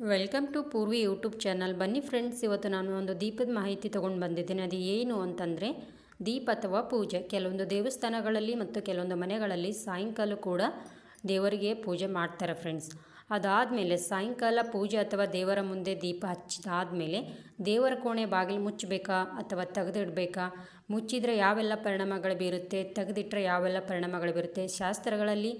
Welcome to Purvi YouTube channel ಬನ್ನಿ friends ಇವತ್ತು ನಾನು ಒಂದು ದೀಪದ ಮಾಹಿತಿ ತೊಗೊಂಡು ಬಂದಿದ್ದೀನಿ. ಅದು ಏನು ಅಂತಂದರೆ, ದೀಪ ಅಥವಾ ಪೂಜೆ. ಕೆಲವೊಂದು ದೇವಸ್ಥಾನಗಳಲ್ಲಿ ಮತ್ತು ಕೆಲವೊಂದು ಮನೆಗಳಲ್ಲಿ ಸಾಯಂಕಾಲ ಕೂಡ ದೇವರಿಗೆ ಪೂಜೆ ಮಾಡ್ತಾರೆ ಫ್ರೆಂಡ್ಸ್ ಅದಾದಮೇಲೆ ಸಾಯಂಕಾಲ ಪೂಜೆ ಅಥವಾ ದೇವರ ಮುಂದೆ ದೀಪ ಹಚ್ಚಿದಾದಮೇಲೆ ದೇವರ ಕೋಣೆ ಬಾಗಿಲು ಮುಚ್ಚಬೇಕಾ ಅಥವಾ ತೆಗೆದಿಡಬೇಕಾ? ಮುಚ್ಚಿದರೆ ಯಾವೆಲ್ಲ ಪರಿಣಾಮಗಳು ಬೀರುತ್ತೆ? ತೆಗೆದಿಟ್ಟರೆ ಯಾವೆಲ್ಲ ಪರಿಣಾಮಗಳು ಬೀರುತ್ತೆ? ಶಾಸ್ತ್ರಗಳಲ್ಲಿ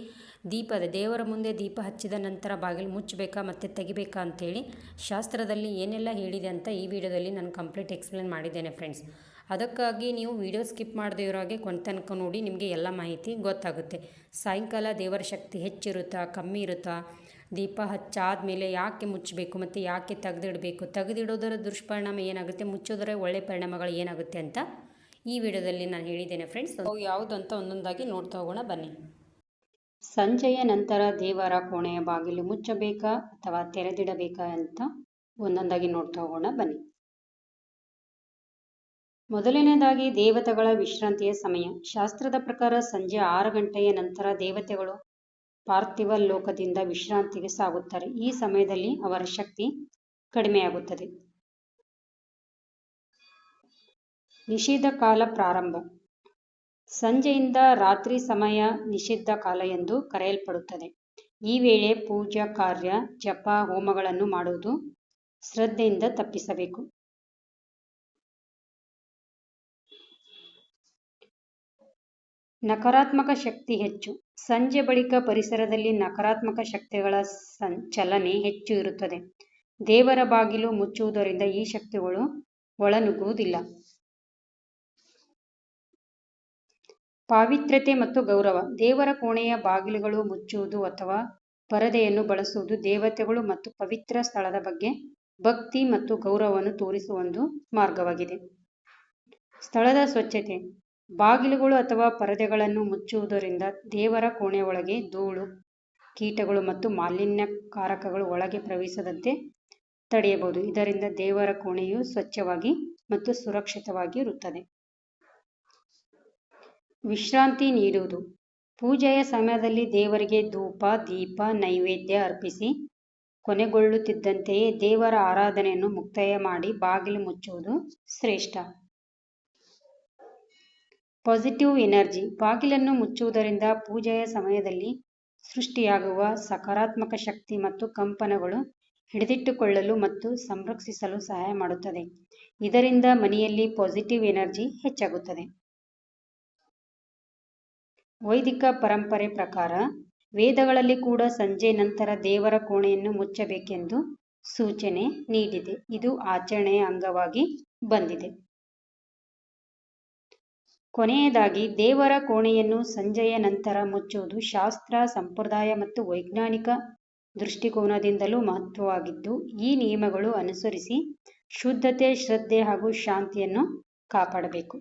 ದೀಪದ, ದೇವರ ಮುಂದೆ ದೀಪ ಹಚ್ಚಿದ ನಂತರ ಬಾಗಿಲು ಮುಚ್ಚಬೇಕಾ ಮತ್ತು ತೆಗಿಬೇಕಾ ಅಂಥೇಳಿ ಶಾಸ್ತ್ರದಲ್ಲಿ ಏನೆಲ್ಲ ಹೇಳಿದೆ ಅಂತ ಈ ವಿಡಿಯೋದಲ್ಲಿ ನಾನು ಕಂಪ್ಲೀಟ್ ಎಕ್ಸ್ಪ್ಲೇನ್ ಮಾಡಿದ್ದೇನೆ ಫ್ರೆಂಡ್ಸ್. ಅದಕ್ಕಾಗಿ ನೀವು ವಿಡಿಯೋ ಸ್ಕಿಪ್ ಮಾಡದೇ ಇರೋ ಹಾಗೆ ಕೊನೆ ತನಕ ನೋಡಿ ನಿಮಗೆ ಎಲ್ಲ ಮಾಹಿತಿ ಗೊತ್ತಾಗುತ್ತೆ. ಸಾಯಂಕಾಲ ದೇವರ ಶಕ್ತಿ ಹೆಚ್ಚಿರುತ್ತಾ, ಕಮ್ಮಿ ಇರುತ್ತಾ? ದೀಪ ಹಚ್ಚಾದ ಮೇಲೆ ಯಾಕೆ ಮುಚ್ಚಬೇಕು ಮತ್ತು ಯಾಕೆ ತೆಗೆದಿಡಬೇಕು? ತೆಗೆದಿಡೋದರ ದುಷ್ಪರಿಣಾಮ ಏನಾಗುತ್ತೆ? ಮುಚ್ಚೋದರ ಒಳ್ಳೆ ಪರಿಣಾಮಗಳು ಏನಾಗುತ್ತೆ ಅಂತ ಈ ವಿಡಿಯೋದಲ್ಲಿ ನಾನು ಹೇಳಿದ್ದೇನೆ ಫ್ರೆಂಡ್ಸ್ ಯಾವುದು ಅಂತ ಒಂದೊಂದಾಗಿ ನೋಡ್ತಾ ಹೋಗೋಣ, ಬನ್ನಿ. ಸಂಜೆಯ ನಂತರ ದೇವರ ಕೋಣೆಯ ಬಾಗಿಲು ಮುಚ್ಚಬೇಕಾ ಅಥವಾ ತೆರೆದಿಡಬೇಕಾ ಅಂತ ಒಂದೊಂದಾಗಿ ನೋಡ್ತಾ ಹೋಗೋಣ, ಬನ್ನಿ. ಮೊದಲನೇದಾಗಿ ದೇವತೆಗಳ ವಿಶ್ರಾಂತಿಯ ಸಮಯ. ಶಾಸ್ತ್ರದ ಪ್ರಕಾರ ಸಂಜೆ ಆರು ಗಂಟೆಯ ನಂತರ ದೇವತೆಗಳು ಪಾರ್ಥಿವ ಲೋಕದಿಂದ ವಿಶ್ರಾಂತಿಗೆ ಸಾಗುತ್ತಾರೆ. ಈ ಸಮಯದಲ್ಲಿ ಅವರ ಶಕ್ತಿ ಕಡಿಮೆಯಾಗುತ್ತದೆ. ನಿಷೇಧ ಕಾಲ ಪ್ರಾರಂಭ. ಸಂಜೆಯಿಂದ ರಾತ್ರಿ ಸಮಯ ನಿಷಿದ್ಧ ಕಾಲ ಎಂದು ಕರೆಯಲ್ಪಡುತ್ತದೆ. ಈ ವೇಳೆ ಪೂಜಾ ಕಾರ್ಯ, ಜಪ, ಹೋಮಗಳನ್ನು ಮಾಡುವುದು ಶ್ರದ್ಧೆಯಿಂದ ತಪ್ಪಿಸಬೇಕು. ನಕಾರಾತ್ಮಕ ಶಕ್ತಿ ಹೆಚ್ಚು. ಸಂಜೆ ಬಳಿಕ ಪರಿಸರದಲ್ಲಿ ನಕಾರಾತ್ಮಕ ಶಕ್ತಿಗಳ ಚಲನೆ ಹೆಚ್ಚು ಇರುತ್ತದೆ. ದೇವರ ಬಾಗಿಲು ಮುಚ್ಚುವುದರಿಂದ ಈ ಶಕ್ತಿಗಳು ಒಳನುಗ್ಗುವುದಿಲ್ಲ. ಪಾವಿತ್ರ್ಯತೆ ಮತ್ತು ಗೌರವ. ದೇವರ ಕೋಣೆಯ ಬಾಗಿಲುಗಳು ಮುಚ್ಚುವುದು ಅಥವಾ ಪರದೆಯನ್ನು ಬಳಸುವುದು ದೇವತೆಗಳು ಮತ್ತು ಪವಿತ್ರ ಸ್ಥಳದ ಬಗ್ಗೆ ಭಕ್ತಿ ಮತ್ತು ಗೌರವವನ್ನು ತೋರಿಸುವ ಒಂದು ಮಾರ್ಗವಾಗಿದೆ. ಸ್ಥಳದ ಸ್ವಚ್ಛತೆ. ಬಾಗಿಲುಗಳು ಅಥವಾ ಪರದೆಗಳನ್ನು ಮುಚ್ಚುವುದರಿಂದ ದೇವರ ಕೋಣೆಯೊಳಗೆ ಧೂಳು, ಕೀಟಗಳು ಮತ್ತು ಮಾಲಿನ್ಯಕಾರಕಗಳು ಒಳಗೆ ಪ್ರವೇಶಿಸದಂತೆ ತಡೆಯಬಹುದು. ಇದರಿಂದ ದೇವರ ಕೋಣೆಯು ಸ್ವಚ್ಛವಾಗಿ ಮತ್ತು ಸುರಕ್ಷಿತವಾಗಿ ಇರುತ್ತದೆ. ವಿಶ್ರಾಂತಿ ನೀಡುವುದು. ಪೂಜೆಯ ಸಮಯದಲ್ಲಿ ದೇವರಿಗೆ ಧೂಪ, ದೀಪ, ನೈವೇದ್ಯ ಅರ್ಪಿಸಿ ಕೊನೆಗೊಳ್ಳುತ್ತಿದ್ದಂತೆಯೇ ದೇವರ ಆರಾಧನೆಯನ್ನು ಮುಕ್ತಾಯ ಮಾಡಿ ಬಾಗಿಲು ಮುಚ್ಚುವುದು ಶ್ರೇಷ್ಠ. ಪಾಸಿಟಿವ್ ಎನರ್ಜಿ, ಬಾಗಿಲನ್ನು ಮುಚ್ಚುವುದರಿಂದ ಪೂಜೆಯ ಸಮಯದಲ್ಲಿ ಸೃಷ್ಟಿಯಾಗುವ ಸಕಾರಾತ್ಮಕ ಶಕ್ತಿ ಮತ್ತು ಕಂಪನಗಳು ಹಿಡಿದಿಟ್ಟುಕೊಳ್ಳಲು ಮತ್ತು ಸಂರಕ್ಷಿಸಲು ಸಹಾಯ ಮಾಡುತ್ತದೆ. ಇದರಿಂದ ಮನೆಯಲ್ಲಿ ಪಾಸಿಟಿವ್ ಎನರ್ಜಿ ಹೆಚ್ಚಾಗುತ್ತದೆ. ವೈದಿಕ ಪರಂಪರೆ ಪ್ರಕಾರ, ವೇದಗಳಲ್ಲಿ ಕೂಡ ಸಂಜೆ ನಂತರ ದೇವರ ಕೋಣೆಯನ್ನು ಮುಚ್ಚಬೇಕೆಂದು ಸೂಚನೆ ನೀಡಿದೆ. ಇದು ಆಚರಣೆಯ ಅಂಗವಾಗಿ ಬಂದಿದೆ. ಕೊನೆಯದಾಗಿ ದೇವರ ಕೋಣೆಯನ್ನು ಸಂಜೆಯ ನಂತರ ಮುಚ್ಚುವುದು ಶಾಸ್ತ್ರ, ಸಂಪ್ರದಾಯ ಮತ್ತು ವೈಜ್ಞಾನಿಕ ದೃಷ್ಟಿಕೋನದಿಂದಲೂ ಮಹತ್ವವಾಗಿದ್ದು, ಈ ನಿಯಮಗಳು ಅನುಸರಿಸಿ ಶುದ್ಧತೆ, ಶ್ರದ್ಧೆ ಹಾಗೂ ಶಾಂತಿಯನ್ನು ಕಾಪಾಡಬೇಕು.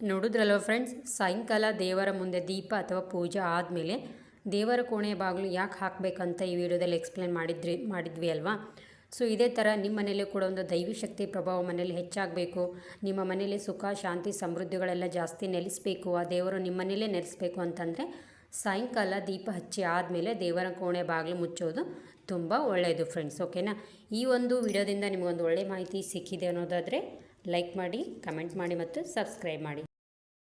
ನೋಡಿದ್ರಲ್ವ ಫ್ರೆಂಡ್ಸ್ ಸಾಯಂಕಾಲ ದೇವರ ಮುಂದೆ ದೀಪ ಅಥವಾ ಪೂಜೆ ಆದಮೇಲೆ ದೇವರ ಕೋಣೆಯ ಬಾಗಿಲು ಯಾಕೆ ಹಾಕಬೇಕಂತ ಈ ವಿಡಿಯೋದಲ್ಲಿ ಎಕ್ಸ್ಪ್ಲೇನ್ ಮಾಡಿದ್ರಿ ಮಾಡಿದ್ವಿ ಅಲ್ವಾ? ಸೊ ಇದೇ ಥರ ನಿಮ್ಮ ಮನೇಲಿ ಕೂಡ ಒಂದು ದೈವಿ ಶಕ್ತಿ ಪ್ರಭಾವ ಮನೇಲಿ ಹೆಚ್ಚಾಗಬೇಕು. ನಿಮ್ಮ ಮನೇಲಿ ಸುಖ, ಶಾಂತಿ, ಸಮೃದ್ಧಿಗಳೆಲ್ಲ ಜಾಸ್ತಿ ನೆಲೆಸಬೇಕು. ಆ ದೇವರು ನಿಮ್ಮ ಮನೇಲೇ ನೆಲೆಸಬೇಕು ಅಂತಂದರೆ ಸಾಯಂಕಾಲ ದೀಪ ಹಚ್ಚಿ ಆದಮೇಲೆ ದೇವರ ಕೋಣೆ ಬಾಗಿಲು ಮುಚ್ಚೋದು ತುಂಬ ಒಳ್ಳೆಯದು ಫ್ರೆಂಡ್ಸ್ ಓಕೆನಾ ಈ ಒಂದು ವಿಡಿಯೋದಿಂದ ನಿಮಗೊಂದು ಒಳ್ಳೆಯ ಮಾಹಿತಿ ಸಿಕ್ಕಿದೆ ಅನ್ನೋದಾದರೆ ಲೈಕ್ ಮಾಡಿ ಕಮೆಂಟ್ ಮಾಡಿ ಮತ್ತು ಸಬ್ಸ್ಕ್ರೈಬ್ ಮಾಡಿ.